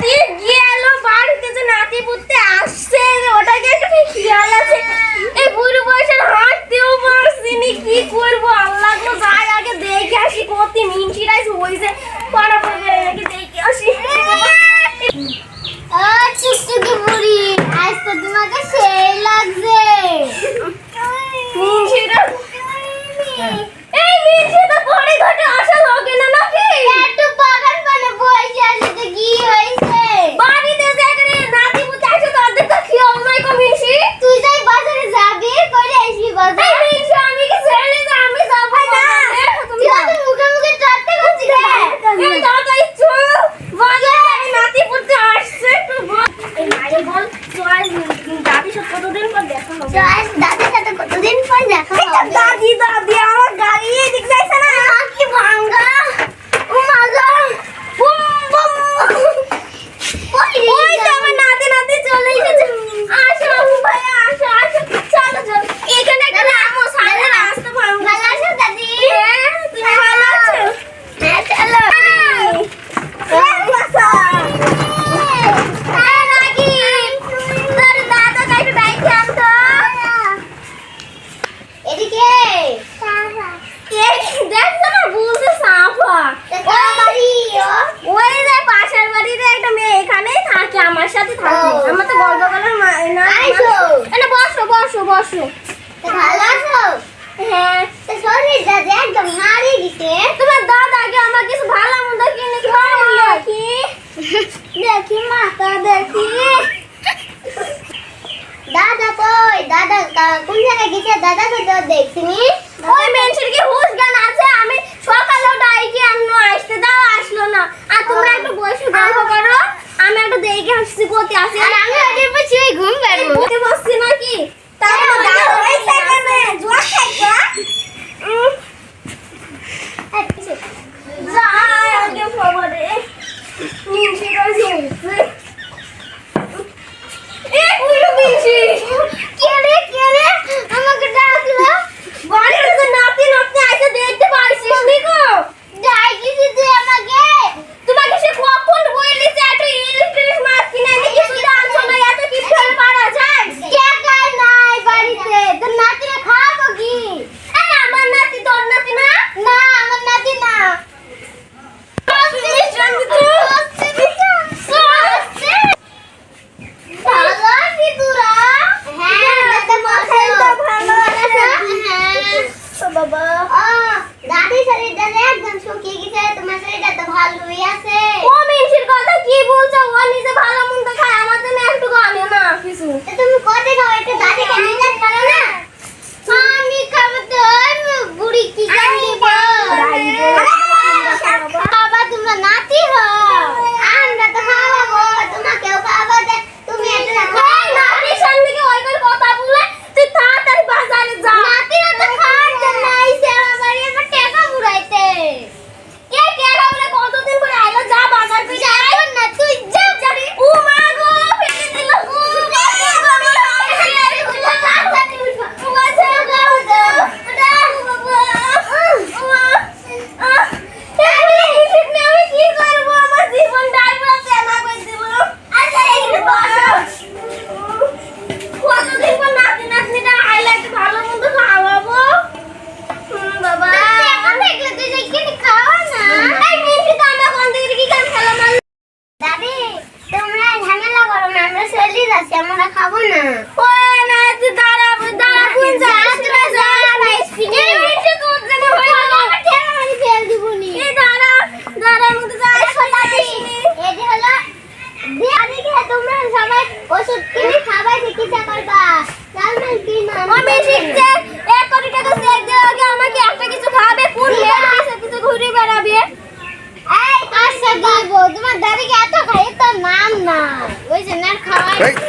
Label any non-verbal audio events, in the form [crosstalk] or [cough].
নাতি গেলো, বাড়িতে যে নাতি পুত্তে আসছে ওটাকে একটু খেয়াল আছে। এই বুড়ো বয়সে হাঁটতেও পারছিনি কি করব? আল্লাহ তো যাই আগে দেখে আসি, কতি মিনটি রাইস হয়েছে পাড়া পড়ে নাকি দেখে আসি। চুপ চুপ Yes. দেখ না বলতে সাফা ওই দেখ পাশের বাড়িতে একটা মেয়ে এখানেই থাকে আমার সাথে থাকে। আমার তো গল্প করার না এটা বসো বসো বসো। ভালো আছো হ্যাঁ। শরীরটা একদম মারি তোমার দাদা আগে আমার কিছু ভালো মন্দ কিনে খাও দেখি। দেখি মাথা দেখি। [laughs] দাদা দাদা কোন জায়গায় গেছে? দাদাকে তো দেখছিনি 我屌丝了。তোমরা ঝামেলা করো না আমরা চলে যাচ্ছি আমরা খাব না। ও না তুই দাঁড়া দাঁড়া কোন যাস না যা আইসক্রিম তো যাই এই ওষুধ কিনে খাবার চিকিৎসা করবা তাহলে কি না Right?